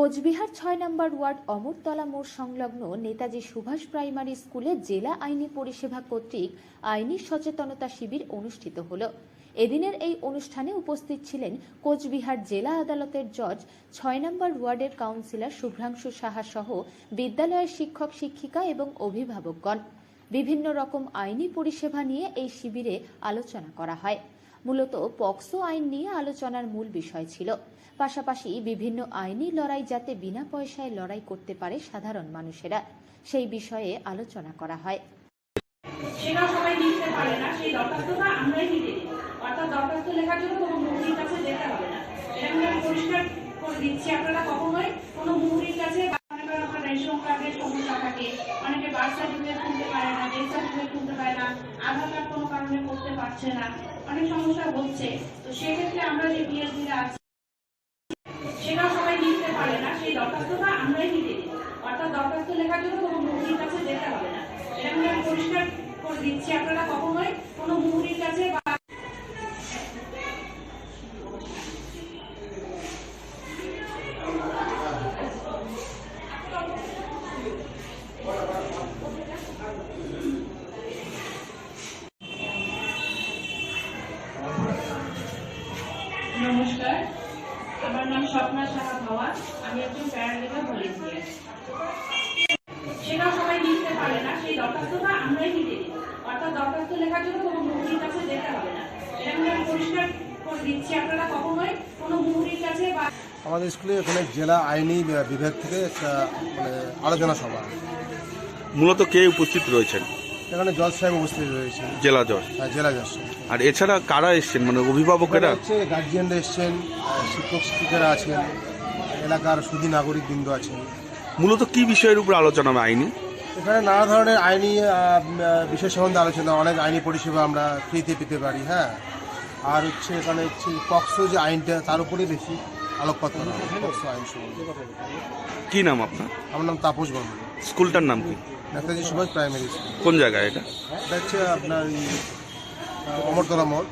কোচবিহার ছয় নম্বর ওয়ার্ড অমরতলা মোড় সংলগ্ন নেতাজি সুভাষ প্রাইমারি স্কুলে জেলা আইনি পরিষেবা কর্তৃক আইনি সচেতনতা শিবির অনুষ্ঠিত হল। এদিনের এই অনুষ্ঠানে উপস্থিত ছিলেন কোচবিহার জেলা আদালতের জজ, ছয় নম্বর ওয়ার্ডের কাউন্সিলর শুভ্রাংশু সাহা সহ বিদ্যালয়ের শিক্ষক, শিক্ষিকা এবং অভিভাবকগণ। বিভিন্ন রকম আইনি পরিষেবা নিয়ে এই শিবিরে আলোচনা করা হয়। মূলত পক্সো আইন নিয়ে আলোচনার মূল বিষয় ছিল। পাশাপাশি বিভিন্ন আইনি লড়াই যাতে বিনা পয়সায় লড়াই করতে পারে সাধারণ মানুষেরা, সেই বিষয়ে আলোচনা করা হয়। সেটা সবাই লিখতে পারে না, সেই দরখাস্তটা আমরাই অর্থাৎ দরখাস্ত লেখার জন্য কোনো মুহুরির কাছে যেতে হবে না। এটা আমি পরিষ্কার করে দিচ্ছি। আপনারা কোনো মুহুরির কাছে রেশন কার্ডের সমস্যা থাকে, অনেকে সার্টিফিকেট পারে না ডেথ সার্টিফিকেট পারে না, আধার কার্ড পারছে না। অনেক সমস্যা হচ্ছে। তো সেক্ষেত্রে আমরা যে বিএসডিরা আছি সেটা সবাই নিতে পারে না। সেই দরখাস্তটা আমরাই নিতে অর্থাৎ দরখাস্ত লেখার জন্য কোনো মুহুরির কাছে যেতে হবে না। এটা আমি পরিষ্কার করে দিচ্ছি। আপনারা কখনোই কোনো মুহুরির কাছে বা নমস্কার। আমার নাম স্বপ্না সাহা ভাওয়া আমি একজন প্যারালিগা ভলেন্টিয়ার সেটা সবাই লিখতে পারে না সেই দরখাস্তটা আমরাই লিখে দিই। অর্থাৎ দরখাস্ত লেখার জন্য কোনো মুহুরির কাছে যেতে হবে না। এটা আমি আমি পরিষ্কার করে দিচ্ছি। আপনারা কখনোই কোনো মুহুরির কাছে বা আমাদের স্কুলে এখানে জেলা আইনি বিভাগ থেকে একটা মানে আলোচনা সভা। মূলত কে উপস্থিত রয়েছেন? এখানে জজ সাহেব উপস্থিত রয়েছে। জেলা জজ। আর জেলা জজ আর এছাড়া কারা এসছেন? মানে অভিভাবকেরা? হচ্ছে গার্জিয়ানরা এসছেন শিক্ষক শিক্ষিকারা আছেন এলাকার সুদী নাগরিক বৃন্দ আছেন। মূলত কি বিষয়ের উপর আলোচনা হবে আইনি? এখানে নানা ধরনের আইনি বিষয় সম্বন্ধে আলোচনা অনেক আইনি পরিষেবা আমরা ফ্রিতে পেতে পারি হ্যাঁ। আর হচ্ছে এখানে হচ্ছে পক্সো যে আইনটা তার উপরে বেশি। আলোকপাত করা পক্সো আইন সম্বন্ধে কি নাম আপনার? আমার নাম তাপস বর্মন। স্কুলটার নাম কি? Netaji Subhash primary school. কোন জায়গায় এটা? এটা হচ্ছে আপনার এই, আহ, অমরতলা মোড়।